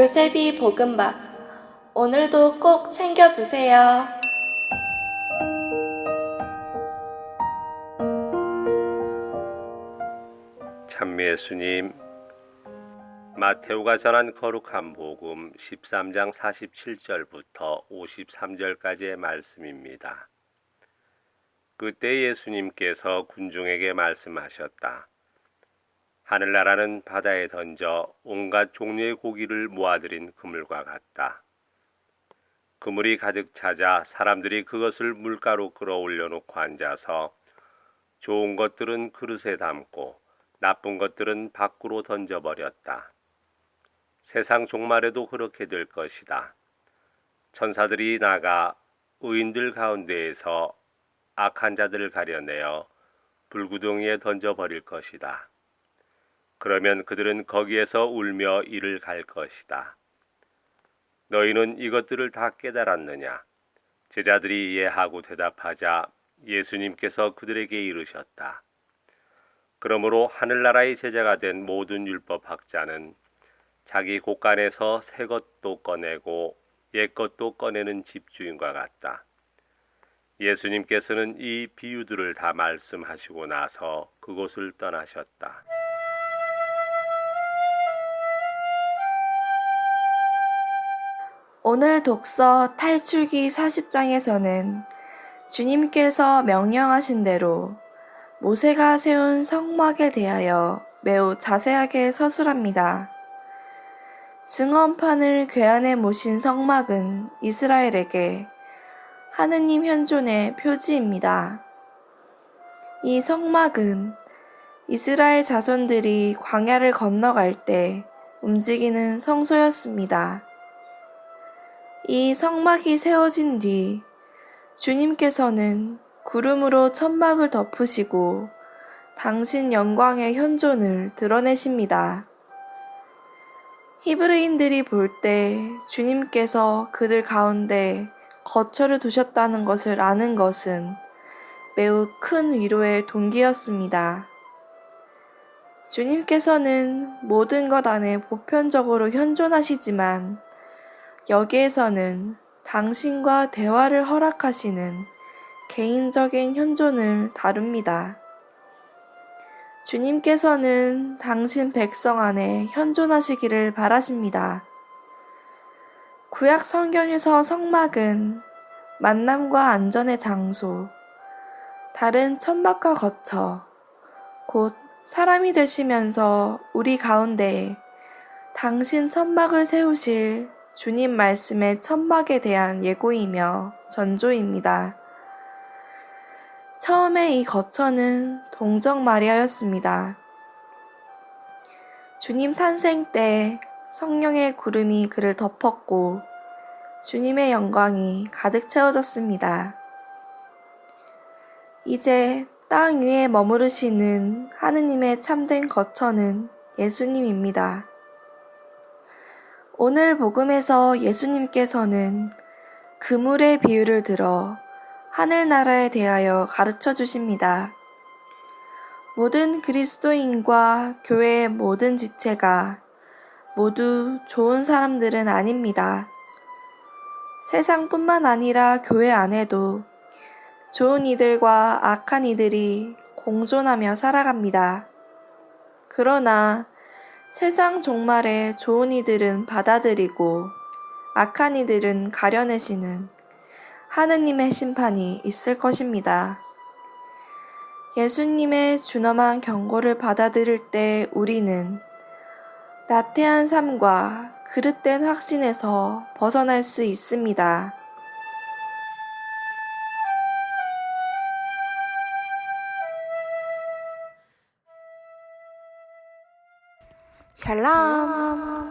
요셉이 볶음밥. 오늘도 꼭 챙겨 드세요. 참미 예수님 마테오가 전한 거룩한 복음 13장 47절부터 53절까지의 말씀입니다. 그때 예수님께서 군중에게 말씀하셨다. 하늘나라는 바다에 던져 온갖 종류의 고기를 모아들인 그물과 같다. 그물이 가득 차자 사람들이 그것을 물가로 끌어올려 놓고 앉아서 좋은 것들은 그릇에 담고 나쁜 것들은 밖으로 던져버렸다. 세상 종말에도 그렇게 될 것이다. 천사들이 나가 의인들 가운데에서 악한 자들을 가려내어 불구덩이에 던져버릴 것이다. 그러면 그들은 거기에서 울며 이를 갈 것이다. 너희는 이것들을 다 깨달았느냐? 제자들이 이해하고 대답하자 예수님께서 그들에게 이르셨다. 그러므로 하늘나라의 제자가 된 모든 율법학자는 자기 곳간에서 새 것도 꺼내고 옛 것도 꺼내는 집주인과 같다. 예수님께서는 이 비유들을 다 말씀하시고 나서 그곳을 떠나셨다. 오늘 독서 탈출기 40장에서는 주님께서 명령하신 대로 모세가 세운 성막에 대하여 매우 자세하게 서술합니다. 증언판을 괴한에 모신 성막은 이스라엘에게 하느님 현존의 표지입니다. 이 성막은 이스라엘 자손들이 광야를 건너갈 때 움직이는 성소였습니다. 이 성막이 세워진 뒤 주님께서는 구름으로 천막을 덮으시고 당신 영광의 현존을 드러내십니다. 히브리인들이 볼 때 주님께서 그들 가운데 거처를 두셨다는 것을 아는 것은 매우 큰 위로의 동기였습니다. 주님께서는 모든 것 안에 보편적으로 현존하시지만 여기에서는 당신과 대화를 허락하시는 개인적인 현존을 다룹니다. 주님께서는 당신 백성 안에 현존하시기를 바라십니다. 구약 성경에서 성막은 만남과 안전의 장소, 다른 천막과 거처, 곧 사람이 되시면서 우리 가운데 당신 천막을 세우실 주님 말씀의 천막에 대한 예고이며 전조입니다. 처음에 이 거처는 동정 마리아였습니다. 주님 탄생 때 성령의 구름이 그를 덮었고 주님의 영광이 가득 채워졌습니다. 이제 땅 위에 머무르시는 하느님의 참된 거처는 예수님입니다. 오늘 복음에서 예수님께서는 그물의 비유를 들어 하늘나라에 대하여 가르쳐 주십니다. 모든 그리스도인과 교회의 모든 지체가 모두 좋은 사람들은 아닙니다. 세상뿐만 아니라 교회 안에도 좋은 이들과 악한 이들이 공존하며 살아갑니다. 그러나 세상 종말에 좋은 이들은 받아들이고 악한 이들은 가려내시는 하느님의 심판이 있을 것입니다. 예수님의 준엄한 경고를 받아들일 때 우리는 나태한 삶과 그릇된 확신에서 벗어날 수 있습니다. 샬롬.